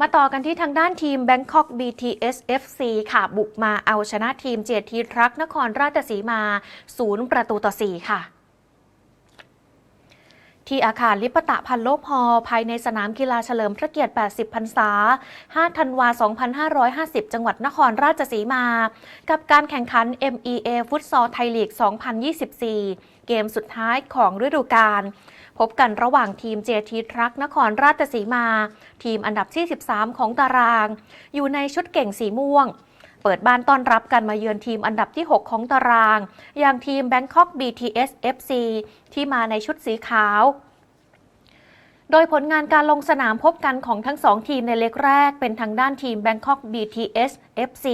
มาต่อกันที่ทางด้านทีม Bangkok BTS FC ค่ะ บุกมาเอาชนะทีมเจทีทรัคนครราชสีมา 0 ประตูต่อ 4 ค่ะ ที่อาคารลิปตะพันโลกฮอภายในสนามกีฬาเฉลิมพระเกียรติ 80 พรรษา 5 ธันวา 2550 จังหวัดนครราชสีมา กับการแข่งขัน MEA ฟุตซอลไทยลีก 2024 เกมสุดท้ายของฤดูกาลพบกันระหว่างทีม JT ทรัคนครราชสีมา ทีมอันดับที่ 13 ของตาราง อยู่ในชุดเก่งสีม่วง เปิดบ้านต้อนรับกันมาเยือนทีมอันดับที่ 6 ของตาราง อย่างทีม Bangkok BTS FC ที่มาในชุดสีขาวโดยผลงานการลงสนามพบกันของทั้งสองทีมในเล็กแรก เป็นทางด้านทีม Bangkok BTS FC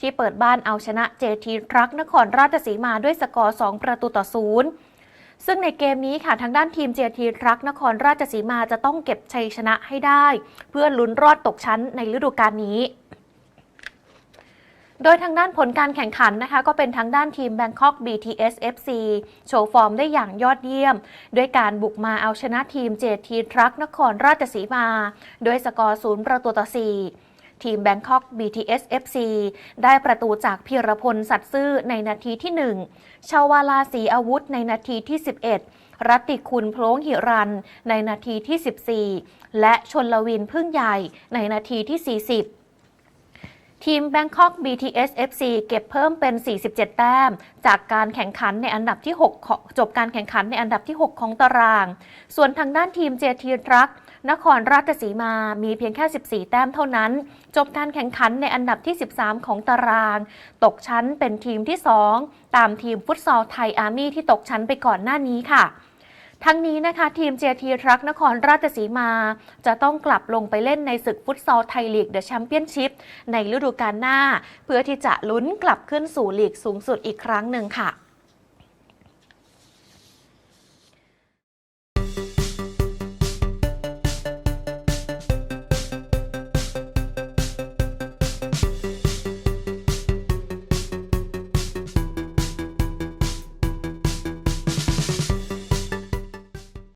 ที่เปิดบ้านเอาชนะ JT ทรัคนครราชสีมาด้วยสกอร์ 2 ประตูต่อ0ซึ่งในเกมนี้ค่ะทางด้านทีม JT ทรัคนครราชสีมาจะต้องเก็บชัยชนะให้ได้ เพื่อลุ้นรอดตกชั้นในฤดูกาลนี้ โดยทางด้านผลการแข่งขันนะคะ ก็เป็นทางด้านทีม Bangkok BTS FC โชว์ฟอร์มได้อย่างยอดเยี่ยม ด้วยการบุกมาเอาชนะทีม JT ทรัคนครราชสีมา ด้วยสกอร์0ประตูต่อ 4ทีม Bangkok BTS FC ได้ประตูจากพีรพลสัตย์ซื่อในนาทีที่ 1 ชาวาลาสีอาวุธในนาทีที่ 11 รัตติคุณโพลงหิรันในนาทีที่ 14 และชนลวินพึ่งใหญ่ในนาทีที่ 40 ทีม Bangkok BTS FC เก็บเพิ่มเป็น 47 แต้ม จากการแข่งขันในอันดับที่ 6 จบการแข่งขันในอันดับที่ 6 ของตาราง ส่วนทางด้านทีม JT ทรัคนครราชสีมามีเพียงแค่ 14 แต้มเท่านั้น จบการแข่งขันในอันดับที่ 13 ของตาราง ตกชั้นเป็นทีมที่ 2 ตามทีมฟุตซอลไทยอาร์มี่ที่ตกชั้นไปก่อนหน้านี้ค่ะ ทั้งนี้นะคะทีมเจทีรักนครราชสีมา จะต้องกลับลงไปเล่นในศึกฟุตซอลไทยลีกเดอะแชมเปี้ยนชิพในฤดูกาลหน้า เพื่อที่จะลุ้นกลับขึ้นสู่ลีกสูงสุดอีกครั้งหนึ่งค่ะ